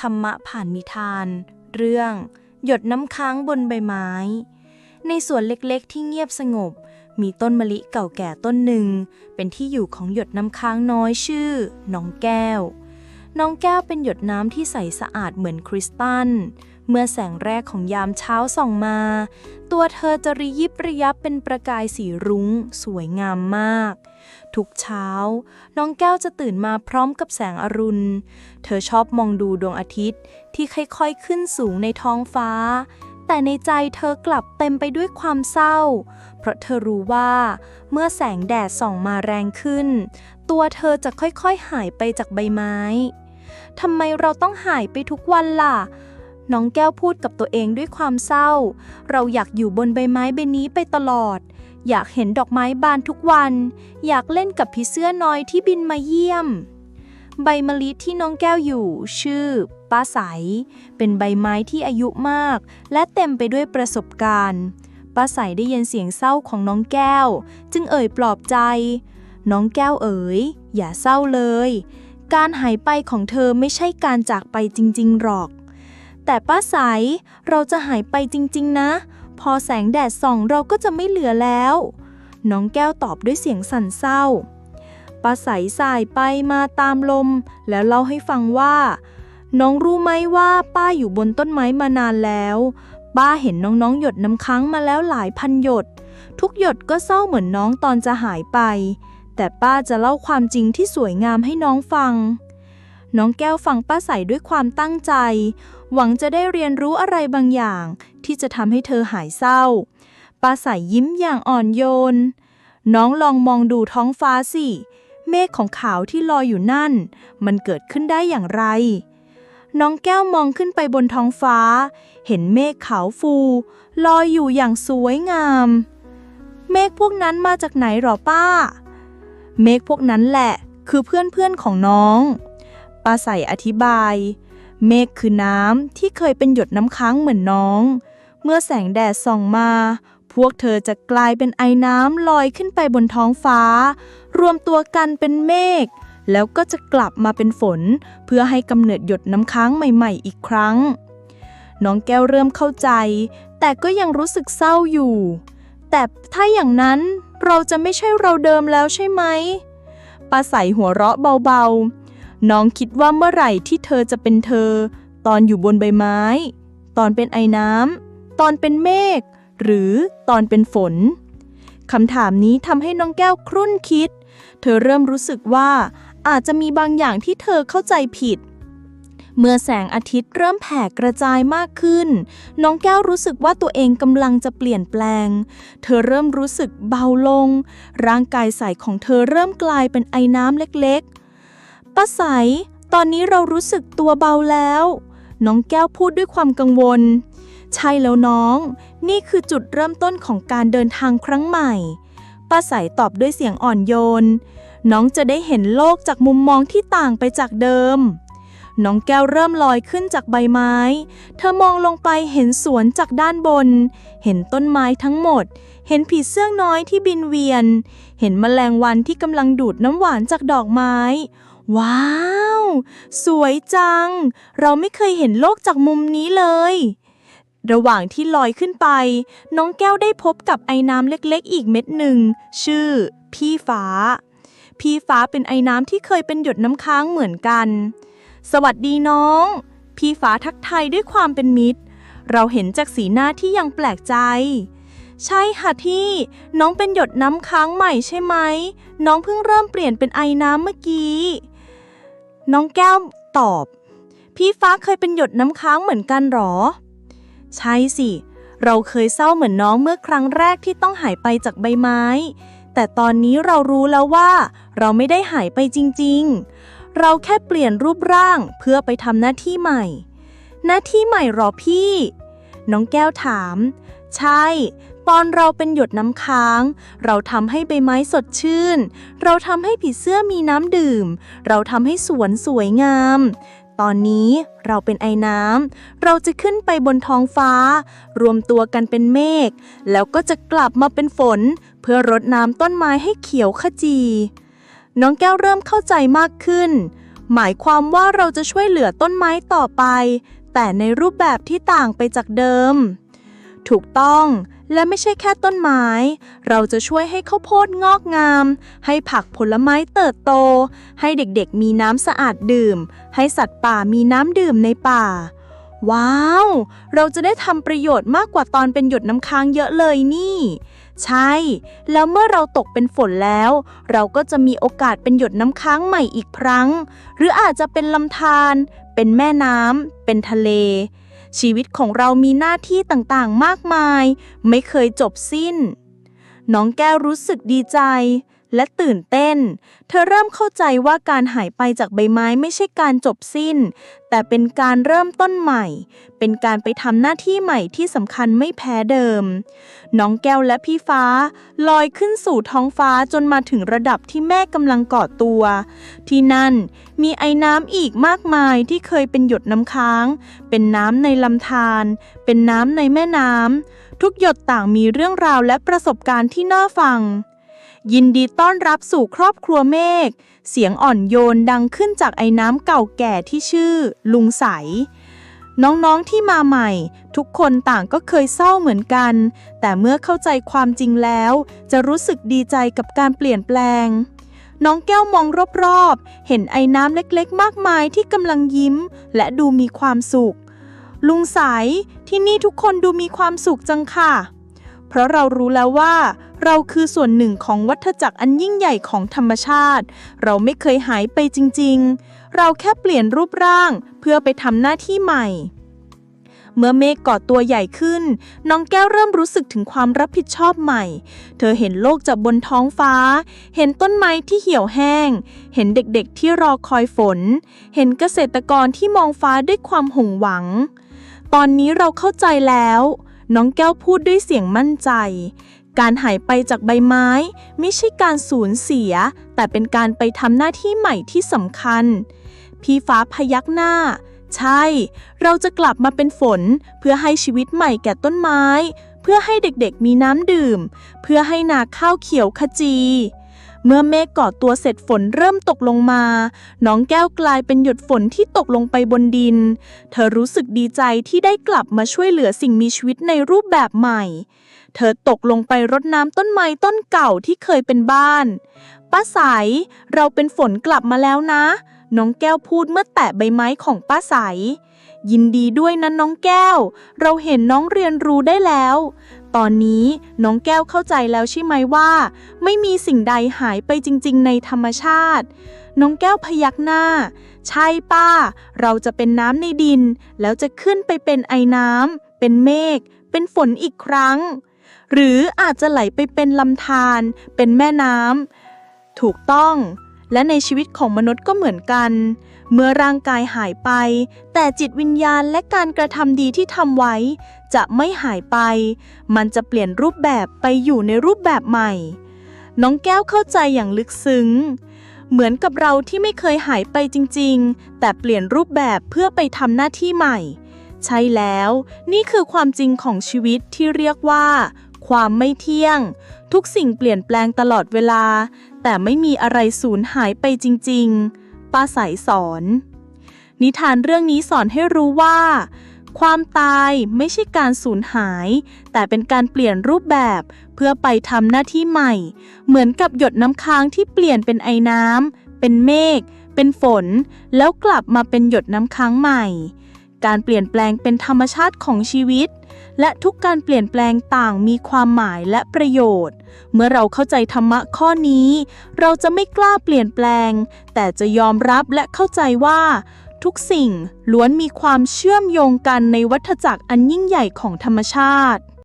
ธรรมะผ่านนิทาน เรื่อง หยดน้ำค้างบนใบไม้ ในสวนเล็กๆ ที่เงียบสงบ มีต้นมะลิเก่าแก่ต้นหนึ่ง เป็นที่อยู่ของหยดน้ำค้างน้อยชื่อ น้องแก้ว น้องแก้วเป็นหยดน้ำที่ใสสะอาดเหมือนคริสตัล เมื่อแสงแรกของยามเช้าส่องมา ตัวเธอจะระยิบระยับเป็นประกายสีรุง้ง สวยงามมาก ทุกเช้า น้องแก้วจะตื่นมาพร้อมกับแสงอรุณ เธอชอบมองดูดวงอาทิตย์ที่ค่อยๆขึ้นสูงในท้องฟ้า แต่ในใจเธอกลับเต็มไปด้วยความเศร้า เพราะเธอรู้ว่า เมื่อแสงแดดส่องมาแรงขึ้น ตัวเธอจะค่อยๆหายไปจากใบไม้ทำไมเราต้องหายไปทุกวันล่ะ น้องแก้วพูดกับตัวเองด้วยความเศร้า เราอยากอยู่บนใบไม้ใบนี้ไปตลอด อยากเห็นดอกไม้บานทุกวัน อยากเล่นกับผีเสื้อน้อยที่บินมาเยี่ยม ใบมะลิที่น้องแก้วอยู่ ชื่อ ป้าใส เป็นใบไม้ที่อายุมาก และเต็มไปด้วยประสบการณ์ ป้าใสได้ยินเสียงเศร้าของน้องแก้ว จึงเอ่ยปลอบใจ น้องแก้วเอ๋ย อย่าเศร้าเลย การหายไปของเธอไม่ใช่การจากไปจริง ๆ หรอก แต่ป้าใสเราจะหายไปจริง ๆ นะ พอแสงแดดส่องเราก็จะไม่เหลือแล้ว น้องแก้วตอบด้วยเสียงสั่นเศร้าป้าใสสายไปมาตามลม แล้วเล่าให้ฟังว่า น้องรู้ไหมว่าป้าอยู่บนต้นไม้มานานแล้ว ป้าเห็นน้องๆหยดน้ำค้างมาแล้วหลายพันหยด ทุกหยดก็เศร้าเหมือนน้องตอนจะหายไป แต่ป้าจะเล่าความจริงที่สวยงามให้น้องฟัง น้องแก้วฟังป้าใสด้วยความตั้งใจ หวังจะได้เรียนรู้อะไรบางอย่าง ที่จะทำให้เธอหายเศร้า ป้าใสยิ้มอย่างอ่อนโยน น้องลองมองดูท้องฟ้าสิ เมฆของขาวที่ลอยอยู่นั่น มันเกิดขึ้นได้อย่างไร น้องแก้วมองขึ้นไปบนท้องฟ้า เห็นเมฆขาวฟู ลอยอยู่อย่างสวยงาม เมฆพวกนั้นมาจากไหนหรอป้า เมฆพวกนั้นแหละ คือเพื่อนๆของน้อง ปาใสอธิบาย เมฆคือน้ำที่เคยเป็นหยดน้ำค้างเหมือนน้อง เมื่อแสงแดดส่องมา พวกเธอจะกลายเป็นไอน้ำลอยขึ้นไปบนท้องฟ้า รวมตัวกันเป็นเมฆแล้วก็จะกลับมาเป็นฝน เพื่อให้กำเนิดหยดน้ำค้างใหม่ ๆ อีกครั้ง น้องแก้วเริ่มเข้าใจ แต่ก็ยังรู้สึกเศร้าอยู่ แต่ถ้าอย่างนั้นเราจะไม่ใช่เราเดิมแล้วใช่ไหมป้าใสหัวเราะเบาๆ น้องคิดว่าเมื่อไหร่ที่เธอจะเป็นเธอ ตอนอยู่บนใบไม้ ตอนเป็นไอน้ำตอนเป็นเมฆ หรือตอนเป็นฝนคำถามนี้ทำให้น้องแก้วครุ่นคิด เธอเริ่มรู้สึกว่าอาจจะมีบางอย่างที่เธอเข้าใจผิด เมื่อแสงอาทิตย์เริ่มแผ่กระจายมากขึ้น น้องแก้วรู้สึกว่าตัวเองกำลังจะเปลี่ยนแปลง เธอเริ่มรู้สึกเบาลง ร่างกายใสของเธอเริ่มกลายเป็นไอน้ำเล็ก ป้าใส ตอนนี้เรารู้สึกตัวเบาแล้ว น้องแก้วพูดด้วยความกังวล ใช่แล้วน้อง นี่คือจุดเริ่มต้นของการเดินทางครั้งใหม่ ป้าใสตอบด้วยเสียงอ่อนโยน น้องจะได้เห็นโลกจากมุมมองที่ต่างไปจากเดิม น้องแก้วเริ่มลอยขึ้นจากใบไม้ เธอมองลงไปเห็นสวนจากด้านบน เห็นต้นไม้ทั้งหมด เห็นผีเสื้อน้อยที่บินเวียน เห็นแมลงวันที่กำลังดูดน้ำหวานจากดอกไม้ ว้าว สวยจัง เราไม่เคยเห็นโลกจากมุมนี้เลย ระหว่างที่ลอยขึ้นไป น้องแก้วได้พบกับไอ้น้ำเล็กๆ อีกเม็ดหนึ่ง ชื่อ พี่ฟ้า พี่ฟ้าเป็นไอ้น้ำที่เคยเป็นหยดน้ำค้างเหมือนกัน สวัสดีน้อง พี่ฟ้าทักทายด้วยความเป็นมิตร เราเห็นจากสีหน้าที่ยังแปลกใจใช่ค่ะที่ น้องเป็นหยดน้ำค้างใหม่ใช่ไหม น้องเพิ่งเริ่มเปลี่ยนเป็นไอน้ำเมื่อกี้ น้องแก้วตอบ พี่ฟ้าเคยเป็นหยดน้ำค้างเหมือนกันหรอ ใช่สิ เราเคยเศร้าเหมือนน้องเมื่อครั้งแรกที่ต้องหายไปจากใบไม้ แต่ตอนนี้เรารู้แล้วว่า เราไม่ได้หายไปจริง ๆ เราแค่เปลี่ยนรูปร่างเพื่อไปทำหน้าที่ใหม่ หน้าที่ใหม่หรอพี่ น้องแก้วถาม ใช่ ตอนเราเป็นหยดน้ำค้าง เราทำให้ใบไม้สดชื่น เราทำให้ผีเสื้อมีน้ำดื่ม เราทำให้สวนสวยงาม ตอนนี้เราเป็นไอน้ำ เราจะขึ้นไปบนท้องฟ้า รวมตัวกันเป็นเมฆ แล้วก็จะกลับมาเป็นฝน เพื่อรดน้ำต้นไม้ให้เขียวขจี น้องแก้วเริ่มเข้าใจมากขึ้น หมายความว่าเราจะช่วยเหลือต้นไม้ต่อไป แต่ในรูปแบบที่ต่างไปจากเดิม ถูกต้องและไม่ใช่แค่ต้นไม้ เราจะช่วยให้ข้าวโพดงอกงาม ให้ผักผลไม้เติบโต ให้เด็กๆมีน้ำสะอาดดื่ม ให้สัตว์ป่ามีน้ำดื่มในป่า ว้าว เราจะได้ทำประโยชน์มากกว่าตอนเป็นหยดน้ำค้างเยอะเลยนี่ ใช่ แล้วเมื่อเราตกเป็นฝนแล้ว เราก็จะมีโอกาสเป็นหยดน้ำค้างใหม่อีกครั้ง หรืออาจจะเป็นลำธารเป็นแม่น้ำเป็นทะเล ชีวิตของเรามีหน้าที่ต่างๆ มากมาย ไม่เคยจบสิ้น น้องแก้วรู้สึกดีใจ และตื่นเต้น เธอเริ่มเข้าใจว่าการหายไปจากใบไม้ไม่ใช่การจบสิ้น แต่เป็นการเริ่มต้นใหม่ เป็นการไปทำหน้าที่ใหม่ที่สำคัญไม่แพ้เดิม น้องแก้วและพี่ฟ้า ลอยขึ้นสู่ท้องฟ้าจนมาถึงระดับที่แม่กำลังเกาะตัว ที่นั่นมีไอ้น้ำอีกมากมายที่เคยเป็นหยดน้ำค้าง เป็นน้ำในลำธาร เป็นน้ำในแม่น้ำทุกหยดต่างมีเรื่องราวและประสบการณ์ที่น่าฟัง ยินดีต้อนรับสู่ครอบครัวเมฆ เสียงอ่อนโยนดังขึ้นจากไอ้น้ำเก่าแก่ที่ชื่อ ลุงใส น้องๆที่มาใหม่ ทุกคนต่างก็เคยเศร้าเหมือนกัน แต่เมื่อเข้าใจความจริงแล้ว จะรู้สึกดีใจกับการเปลี่ยนแปลง น้องแก้วมองรอบๆ เห็นไอ้น้ำเล็กๆ มากมายที่กำลังยิ้ม และดูมีความสุข ลุงใสที่นี่ทุกคนดูมีความสุขจังค่ะ เพราะเรารู้แล้วว่า เราคือส่วนหนึ่งของวัฏจักรอันยิ่งใหญ่ของธรรมชาติ เราไม่เคยหายไปจริง ๆ เราแค่เปลี่ยนรูปร่าง เพื่อไปทำหน้าที่ใหม่ เมื่อเมฆก่อตัวใหญ่ขึ้น น้องแก้วเริ่มรู้สึกถึงความรับผิดชอบใหม่ เธอเห็นโลกจากบนท้องฟ้า เห็นต้นไม้ที่เหี่ยวแห้ง เห็นเด็กๆที่รอคอยฝน เห็นเกษตรกรที่มองฟ้าด้วยความหงหวังตอนนี้เราเข้าใจแล้ว น้องแก้วพูดด้วยเสียงมั่นใจ การหายไปจากใบไม้ ไม่ใช่การสูญเสีย แต่เป็นการไปทำหน้าที่ใหม่ที่สำคัญ พี่ฟ้าพยักหน้า ใช่ เราจะกลับมาเป็นฝน เพื่อให้ชีวิตใหม่แก่ต้นไม้ เพื่อให้เด็กๆมีน้ำดื่ม เพื่อให้นาข้าวเขียวขจี เมื่อเมฆก่อตัวเสร็จฝนเริ่มตกลงมา น้องแก้วกลายเป็นหยดฝนที่ตกลงไปบนดิน เธอรู้สึกดีใจที่ได้กลับมาช่วยเหลือสิ่งมีชีวิตในรูปแบบใหม่ เธอตกลงไปรดน้ำต้นไม้ต้นเก่าที่เคยเป็นบ้าน ป้าใสเราเป็นฝนกลับมาแล้วนะ น้องแก้วพูดเมื่อแตะใบไม้ของป้าใสยินดีด้วยนะน้องแก้ว เราเห็นน้องเรียนรู้ได้แล้ว ตอนนี้น้องแก้วเข้าใจแล้วใช่ไหมว่า ไม่มีสิ่งใดหายไปจริง ๆ ในธรรมชาติ น้องแก้วพยักหน้า ใช่ป้า เราจะเป็นน้ำในดิน แล้วจะขึ้นไปเป็นไอน้ำเป็นเมฆเป็นฝนอีกครั้ง หรืออาจจะไหลไปเป็นลำธารเป็นแม่น้ำถูกต้อง และในชีวิตของมนุษย์ก็เหมือนกัน เมื่อร่างกายหายไป แต่จิตวิญญาณและการกระทำดีที่ทำไว้ จะไม่หายไป มันจะเปลี่ยนรูปแบบไปอยู่ในรูปแบบใหม่ น้องแก้วเข้าใจอย่างลึกซึ้ง เหมือนกับเราที่ไม่เคยหายไปจริง ๆ แต่เปลี่ยนรูปแบบเพื่อไปทำหน้าที่ใหม่ ใช่แล้ว นี่คือความจริงของชีวิตที่เรียกว่า ความไม่เที่ยง ทุกสิ่งเปลี่ยนแปลงตลอดเวลา แต่ไม่มีอะไรสูญหายไปจริง ๆ ป้าใสสอน นิทานเรื่องนี้สอนให้รู้ว่า ความตายไม่ใช่การสูญหาย แต่เป็นการเปลี่ยนรูปแบบเพื่อไปทำหน้าที่ใหม่ เหมือนกับหยดน้ำค้างที่เปลี่ยนเป็นไอน้ำเป็นเมฆเป็นฝน แล้วกลับมาเป็นหยดน้ำค้างใหม่ การเปลี่ยนแปลงเป็นธรรมชาติของชีวิต และทุกการเปลี่ยนแปลงต่างมีความหมายและประโยชน์ เมื่อเราเข้าใจธรรมะข้อนี้ เราจะไม่กล้าเปลี่ยนแปลง แต่จะยอมรับและเข้าใจว่า ทุกสิ่งล้วนมีความเชื่อมโยงกันในวัฏจักรอันยิ่งใหญ่ของธรรมชาติ